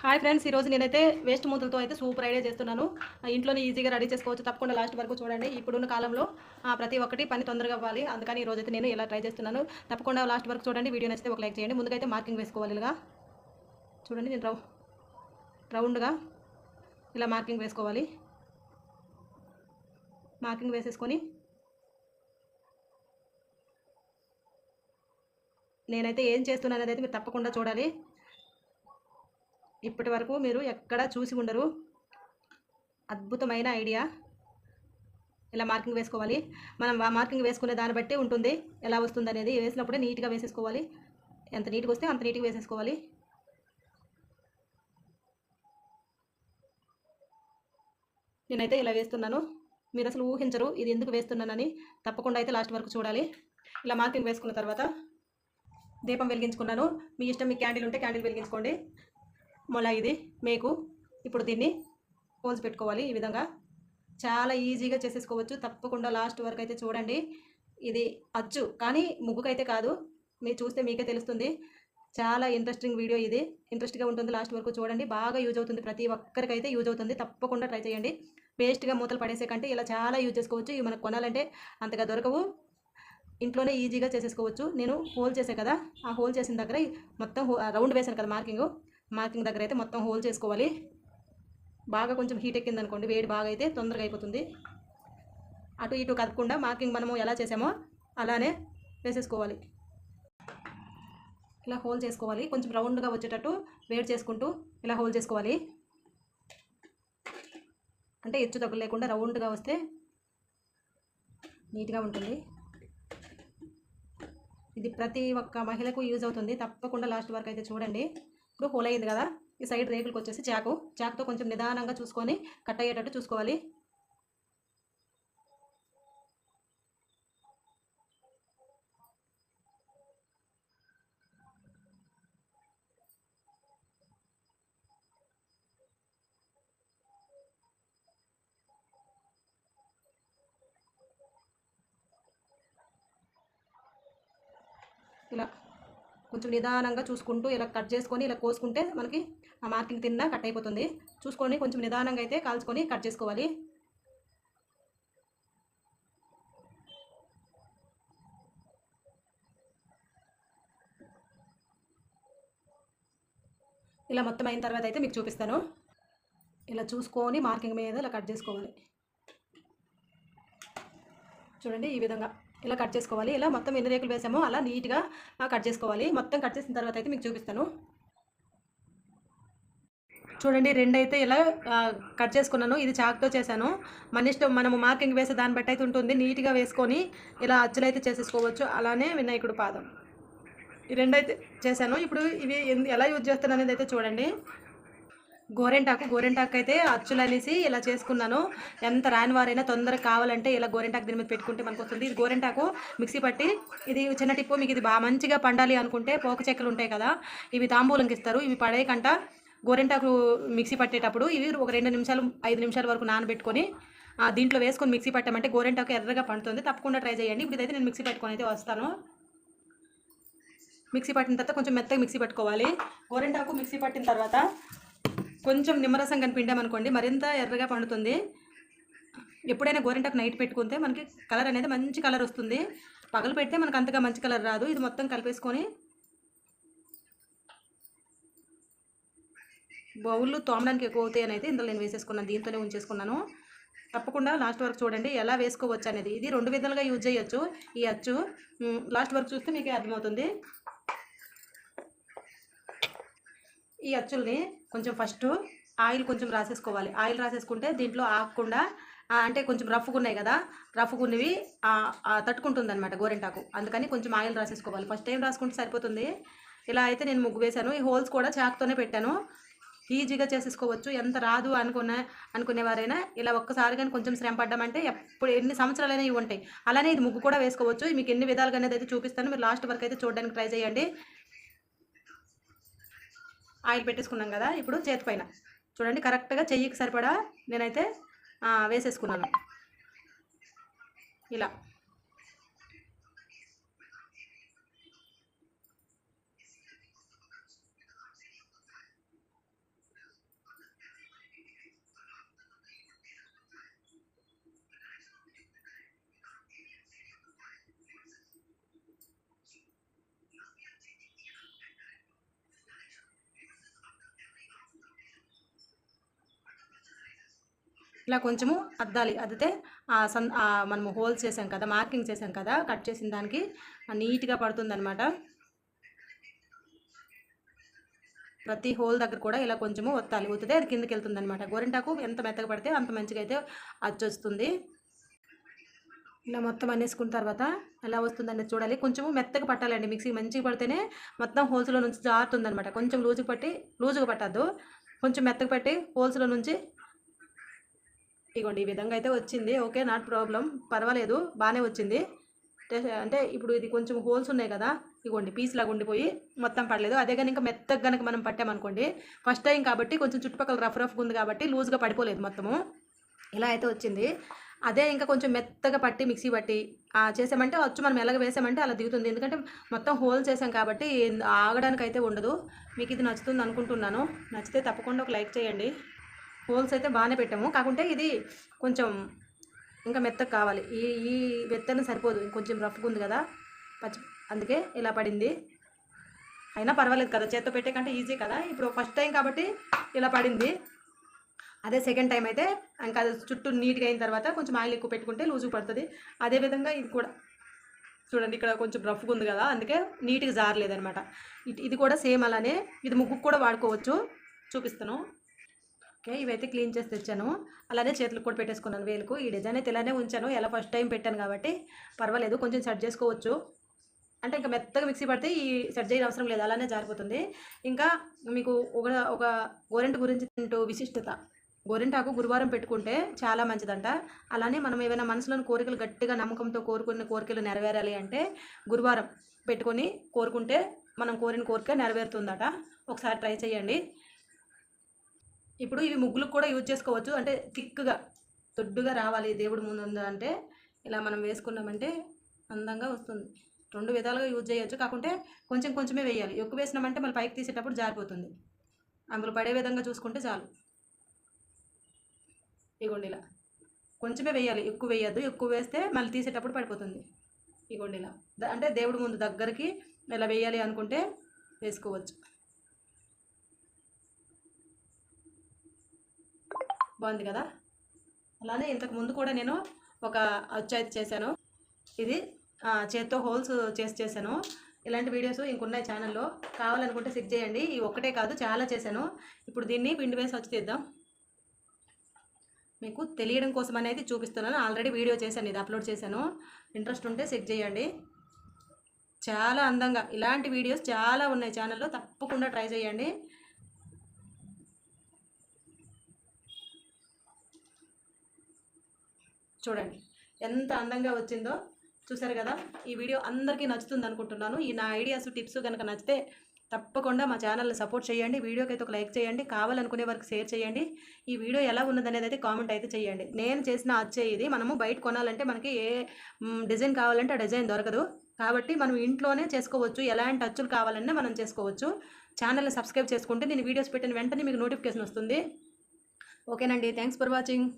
Hi friends ఈరోజు నేనైతే waste మూతలతో అయితే సూపర్ ఐడియా చేస్తున్నాను. ఆ, ఇంట్లోనే ఈజీగా రెడీ చేసుకోవచ్చు. తప్పకుండా లాస్ట్ వరకు చూడండి. ఇప్పుడున్న కాలంలో ప్రతి ఒక్కటి పని తొందరగా అవ్వాలి. అందుకని ఈ రోజు అయితే నేను ఇలా ట్రై చేస్తున్నాను. తప్పకుండా లాస్ట్ వరకు చూడండి. వీడియో నచ్చితే ఒక లైక్ చేయండి. ముందుకైతే మార్కింగ్ వేసుకోవాలి ఇలాగా. చూడండి నేను రౌ రౌండ్గా ఇలా మార్కింగ్ వేసుకోవాలి. మార్కింగ్ వేసేసుకొని నేనైతే ఏం చేస్తున్నాను అనేది మీరు తప్పకుండా చూడాలి. ఇప్పటి వరకు మీరు ఎక్కడా చూసి ఉండరు. అద్భుతమైన ఐడియా. ఇలా మార్కింగ్ వేసుకోవాలి? మనం మార్కింగ్ వేసుకునే దాన్ని బట్టి ఉంటుంది. ఎలా వస్తుంది అనేది వేసినప్పుడే నీట్గా వేసేసుకోవాలి. ఎంత నీట్గా వస్తే అంత నీట్గా వేసేసుకోవాలి. నేనైతే ఇలా వేస్తున్నాను. మీరు అసలు ఊహించరు ఇది ఎందుకు వేస్తున్నానని. తప్పకుండా అయితే లాస్ట్ వరకు చూడాలి. ఇలా మార్కింగ్ వేసుకున్న తర్వాత దీపం వెలిగించుకున్నాను. మీ ఇష్టం మీ క్యాండిల్ ఉంటే క్యాండిల్ వెలిగించుకోండి. మళ్ళీ ఇది మేకు. ఇప్పుడు దీన్ని హోల్స్ పెట్టుకోవాలి ఈ విధంగా. చాలా ఈజీగా చేసేసుకోవచ్చు. తప్పకుండా లాస్ట్ వరకు అయితే చూడండి. ఇది అచ్చు కానీ ముగ్గుకైతే కాదు. మీరు చూస్తే మీకే తెలుస్తుంది. చాలా ఇంట్రెస్టింగ్ వీడియో ఇది. ఇంట్రెస్ట్గా ఉంటుంది లాస్ట్ వరకు చూడండి. బాగా యూజ్ అవుతుంది. ప్రతి ఒక్కరికైతే యూజ్ అవుతుంది. తప్పకుండా ట్రై చేయండి. వేస్ట్గా మూతలు పడేసే కంటే ఇలా చాలా యూజ్ చేసుకోవచ్చు. ఇవి మనకు కొనాలంటే అంతగా దొరకవు. ఇంట్లోనే ఈజీగా చేసేసుకోవచ్చు. నేను హోల్ చేసే కదా. ఆ హోల్ చేసిన దగ్గర మొత్తం హో- రౌండ్ వేసాను కదా మార్కింగ్ మార్కింగ్ దగ్గర అయితే మొత్తం హోల్ చేసుకోవాలి. బాగా కొంచెం హీట్ ఎక్కింది అనుకోండి వేడి బాగా అయితే తొందరగా అయిపోతుంది. అటు ఇటు కదపకుండా మార్కింగ్ మనము ఎలా చేసామో అలానే వేసేసుకోవాలి. ఇలా హోల్ చేసుకోవాలి. కొంచెం రౌండ్గా వచ్చేటట్టు వేడి చేసుకుంటూ ఇలా హోల్ చేసుకోవాలి. అంటే ఎచ్చు తగ్గులు లేకుండా రౌండ్గా వస్తే నీట్గా ఉంటుంది. ఇది ప్రతి ఒక్క మహిళకు యూజ్ అవుతుంది. తప్పకుండా లాస్ట్ వరకు అయితే చూడండి. ఇప్పుడు హోల్ అయింది కదా ఈ సైడ్ రేకులకు వచ్చేసి చాకు చాకుతో కొంచెం నిదానంగా చూసుకొని కట్ అయ్యేటట్టు చూసుకోవాలి. ఇలా. కొంచెం నిదానంగా చూసుకుంటూ ఇలా కట్ చేసుకొని ఇలా కోసుకుంటే మనకి ఆ మార్కింగ్ తిన్నా కట్ అయిపోతుంది. చూసుకొని కొంచెం నిదానంగా అయితే కాల్చుకొని కట్ చేసుకోవాలి. ఇలా మొత్తం అయిన తర్వాత అయితే మీకు చూపిస్తాను. ఇలా చూసుకొని మార్కింగ్ మీద ఇలా కట్ చేసుకోవాలి. చూడండి ఈ విధంగా. ఇలా కట్ చేసుకోవాలి ఇలా మొత్తం ఎన్ని రేకులు వేసామో అలా నీట్గా కట్ చేసుకోవాలి. మొత్తం కట్ చేసిన తర్వాత అయితే మీకు చూపిస్తాను. చూడండి రెండు అయితే ఇలా కట్ చేసుకున్నాను. ఇది చాక్తో చేశాను. మన ఇష్టం మనము మార్కింగ్ వేసే దాన్ని బట్టి అయితే ఉంటుంది. నీట్గా వేసుకొని ఇలా అచ్చులైతే చేసేసుకోవచ్చు. అలానే వినాయకుడు పాదం. ఈ రెండు అయితే చేశాను. ఇప్పుడు ఇవి ఎందు- ఎలా యూజ్ చేస్తాను అనేది అయితే చూడండి. గోరెంటాకు గోరెంటాకు అయితే అచ్చులు అనేసి ఇలా చేసుకున్నాను. ఎంత రాని వారైనా తొందరగా కావాలంటే ఇలా గోరెంటాకు దీని మీద పెట్టుకుంటే మనకు వస్తుంది ఇది గోరెంటాకు మిక్సీ పట్టి ఇది చిన్న టిప్పు మీకు ఇది బాగా మంచిగా పండాలి అనుకుంటే పోక చెక్కలు ఉంటాయి కదా ఇవి తాంబూలంకి ఇస్తారు. ఇవి పడేయకంట గోరెంటాకు మిక్సీ పట్టేటప్పుడు ఇవి ఒక రెండు నిమిషాలు ఐదు నిమిషాల వరకు నానబెట్టుకొని దీంట్లో వేసుకొని మిక్సీ పట్టామంటే గోరెంటాకు ఎర్రగా పండుతుంది. తప్పకుండా ట్రై చేయండి. ఇప్పుడు ఇదైతే నేను మిక్సీ పట్టుకొని అయితే వస్తాను. మిక్సీ పట్టిన తర్వాత కొంచెం మెత్తగా మిక్సీ పట్టుకోవాలి. గోరెంటాకు మిక్సీ పట్టిన తర్వాత కొంచెం నిమ్మరసం కనిపిండామనుకోండి మరింత ఎర్రగా పండుతుంది. ఎప్పుడైనా గోరింటాకు నైట్ పెట్టుకుంటే మనకి కలర్ అనేది మంచి కలర్ వస్తుంది. పగలు పెడితే మనకు అంతగా మంచి కలర్ రాదు. ఇది మొత్తం కలిపేసుకొని బౌళ్ళు తోమడానికి ఎక్కువ అవుతాయి అనేది ఇందులో నేను వేసేసుకున్నాను. దీంతోనే ఉంచేసుకున్నాను. తప్పకుండా లాస్ట్ వరకు చూడండి ఎలా వేసుకోవచ్చు అనేది. ఇది రెండు విధాలుగా యూజ్ చేయొచ్చు. ఈ అచ్చు లాస్ట్ వరకు చూస్తే మీకే అర్థమవుతుంది. ఈ అచ్చుల్ని కొంచెం ఫస్ట్ ఆయిల్ కొంచెం రాసేసుకోవాలి. ఆయిల్ రాసేసుకుంటే దీంట్లో ఆగకుండా అంటే కొంచెం రఫ్గా ఉన్నాయి కదా రఫ్గా ఉన్నవి తట్టుకుంటుంది అనమాట గోరెంటాకు. అందుకని కొంచెం ఆయిల్ రాసేసుకోవాలి. ఫస్ట్ టైం రాసుకుంటే సరిపోతుంది? ఇలా అయితే నేను ముగ్గు వేశాను. ఈ హోల్స్ కూడా చాక్తోనే పెట్టాను. ఈజీగా చేసేసుకోవచ్చు. ఎంత రాదు అనుకున్న అనుకునేవారైనా ఇలా ఒక్కసారి కానీ కొంచెం శ్రమ పడ్డామంటే ఎప్పుడు ఎన్ని సంవత్సరాలైనా ఇవి ఉంటాయి. అలానే ఇది ముగ్గు కూడా వేసుకోవచ్చు. మీకు ఎన్ని విధాలుగా అనేది అయితే చూపిస్తాను. మీరు లాస్ట్ వరకు అయితే చూడడానికి ట్రై చేయండి. ఆయిల్ పెట్టేసుకున్నాం కదా ఇప్పుడు చేతి పైన. చూడండి కరెక్ట్గా చెయ్యికి సరిపడా నేనైతే వేసేసుకున్నాను. ఇలా. ఇలా కొంచెము అద్దాలి. అద్దితే ఆ సన్ మనము హోల్స్ చేసాం కదా మార్కింగ్ చేసాం కదా కట్ చేసిన దానికి నీట్గా పడుతుంది అనమాట ప్రతి హోల్ దగ్గర కూడా ఇలా కొంచెము ఒత్తాలి. ఒత్తితే అది కిందకి వెళ్తుంది అనమాట గోరింటాకు ఎంత మెత్తగా పడితే అంత మంచిగా అయితే అచ్చొస్తుంది. ఇలా మొత్తం అనేసుకున్న తర్వాత ఎలా వస్తుందని చూడాలి. కొంచెము మెత్తగా పట్టాలండి. మిక్సీ మంచిగా పడితేనే మొత్తం హోల్స్లో నుంచి జారుతుంది అనమాట కొంచెం లూజుగా పట్టి లూజుగా పట్టద్దు. కొంచెం మెత్తగా పట్టి హోల్స్లో నుంచి ఇగోండి ఈ విధంగా అయితే వచ్చింది. Okay not problem. పర్వాలేదు బాగానే వచ్చింది. అంటే- ఇప్పుడు ఇది కొంచెం హోల్స్ ఉన్నాయి కదా ఇగోండి పీస్ లాగా ఉండిపోయి మొత్తం పడలేదు. అదే కానీ ఇంకా మెత్తగా కనుక మనం పట్టామనుకోండి ఫస్ట్ టైం కాబట్టి కొంచెం చుట్టుపక్కల రఫ్ రఫ్గా ఉంది కాబట్టి లూజ్గా పడిపోలేదు మొత్తము. ఇలా అయితే వచ్చింది. అదే ఇంకా కొంచెం మెత్తగా పట్టి మిక్సీ పట్టి చేసామంటే వచ్చు మనం ఎలాగ వేసామంటే అలా దిగుతుంది. ఎందుకంటే మొత్తం హోల్ చేసాం కాబట్టి ఆగడానికి అయితే ఉండదు. మీకు ఇది నచ్చుతుంది అనుకుంటున్నాను. నచ్చితే తప్పకుండా ఒక లైక్ చేయండి. హోల్స్ అయితే బాగానే పెట్టాము. కాకుంటే ఇది కొంచెం ఇంకా మెత్తగా కావాలి. ఈ ఈ మెత్తన సరిపోదు. కొంచెం రఫ్గా ఉంది కదా. పచ్చి అందుకే ఇలా పడింది. అయినా పర్వాలేదు కదా. చేత్తో పెట్టే కంటే ఈజీ కదా. ఇప్పుడు ఫస్ట్ టైం కాబట్టి ఇలా పడింది. అదే సెకండ్ టైం అయితే ఇంకా అది చుట్టూ నీట్గా అయిన తర్వాత కొంచెం ఆయిల్ ఎక్కువ పెట్టుకుంటే లూజు పడుతుంది. అదేవిధంగా ఇది కూడా చూడండి ఇక్కడ కొంచెం రఫ్గా ఉంది కదా. అందుకే నీట్గా జారలేదనమాట ఇట్- ఇది కూడా సేమ్ అలానే. ఇది ముగ్గుకు కూడా వాడుకోవచ్చు. చూపిస్తాను. ఓకే ఇవైతే క్లీన్ చేసి తెచ్చాను. అలానే చేతులకు కూడా పెట్టేసుకున్నాను వేలుకు. ఈ డిజైన్ అయితే ఇలానే ఉంచాను. ఎలా ఫస్ట్ టైం పెట్టాను కాబట్టి పర్వాలేదు కొంచెం సెట్ చేసుకోవచ్చు. అంటే ఇంకా మెత్తగా మిక్సీ పడితే ఈ సెట్ చేయడం అవసరం లేదు అలానే జారిపోతుంది. ఇంకా మీకు ఒక ఒక గోరెంట్ గురించి విశిష్టత. గోరింటాకు గురువారం పెట్టుకుంటే చాలా మంచిదంట. అలానే మనం ఏమైనా మనసులోని కోరికలు గట్టిగా నమ్మకంతో కోరుకున్న కోరికలు నెరవేరాలి అంటే గురువారం పెట్టుకొని కోరుకుంటే మనం కోరిన కోరిక నెరవేరుతుందట. ఒకసారి ట్రై చేయండి. ఇప్పుడు ఇవి ముగ్గులకు కూడా యూజ్ చేసుకోవచ్చు. అంటే థిక్గా దొడ్డుగా రావాలి దేవుడి ముందు ఉందంటే ఇలా మనం వేసుకున్నామంటే అందంగా వస్తుంది. రెండు విధాలుగా యూజ్ చేయొచ్చు. కాకుంటే కొంచెం కొంచెమే వేయాలి. ఎక్కువ వేసినామంటే మళ్ళీ పైకి తీసేటప్పుడు జారిపోతుంది. అందులో పడే విధంగా చూసుకుంటే చాలు. ఇగోండి ఇలా. కొంచెమే వేయాలి. ఎక్కువ వేయద్దు. ఎక్కువ వేస్తే మళ్ళీ తీసేటప్పుడు పడిపోతుంది. ఇగోండి ఇలా. అంటే దేవుడి ముందు దగ్గరికి ఇలా వేయాలి అనుకుంటే వేసుకోవచ్చు. బాగుంది కదా? అలానే ఇంతకు ముందు కూడా నేను ఒక అచ్చు చేశాను. ఇది చేత్తో హోల్స్ చేసి చేశాను. ఇలాంటి వీడియోస్ ఇంకున్నాయి ఛానల్లో. కావాలనుకుంటే సిక్ చేయండి. ఈ ఒక్కటే కాదు చాలా చేశాను. ఇప్పుడు దీన్ని పిండి వేసి వచ్చి తీద్దాం. మీకు తెలియడం కోసం అనేది చూపిస్తున్నాను. ఆల్రెడీ వీడియో చేశాను ఇది అప్లోడ్ చేశాను. ఇంట్రెస్ట్ ఉంటే సెక్ చేయండి. చాలా అందంగా ఇలాంటి వీడియోస్ చాలా ఉన్నాయి ఛానల్లో. తప్పకుండా ట్రై చేయండి. చూడండి. ఎంత అందంగా వచ్చిందో చూసారు కదా? ఈ వీడియో అందరికీ నచ్చుతుంది అనుకుంటున్నాను. ఈ నా ఐడియాస్ టిప్స్ కనుక నచ్చితే తప్పకుండా మా ఛానల్ని సపోర్ట్ చేయండి. వీడియోకి అయితే ఒక లైక్ చేయండి. కావాలనుకునే వరకు షేర్ చేయండి. ఈ వీడియో ఎలా ఉన్నదనేది అయితే కామెంట్ అయితే చేయండి. నేను చేసిన అచ్చే ఇది. మనము బయట కొనాలంటే మనకి ఏ డిజైన్ కావాలంటే ఆ డిజైన్ దొరకదు. కాబట్టి మనం ఇంట్లోనే చేసుకోవచ్చు. ఎలాంటి అచ్చులు కావాలన్నా మనం చేసుకోవచ్చు. ఛానల్ని సబ్స్క్రైబ్ చేసుకుంటే నేను వీడియోస్ పెట్టిన వెంటనే మీకు నోటిఫికేషన్ వస్తుంది. ఓకేనండి. Thanks for watching.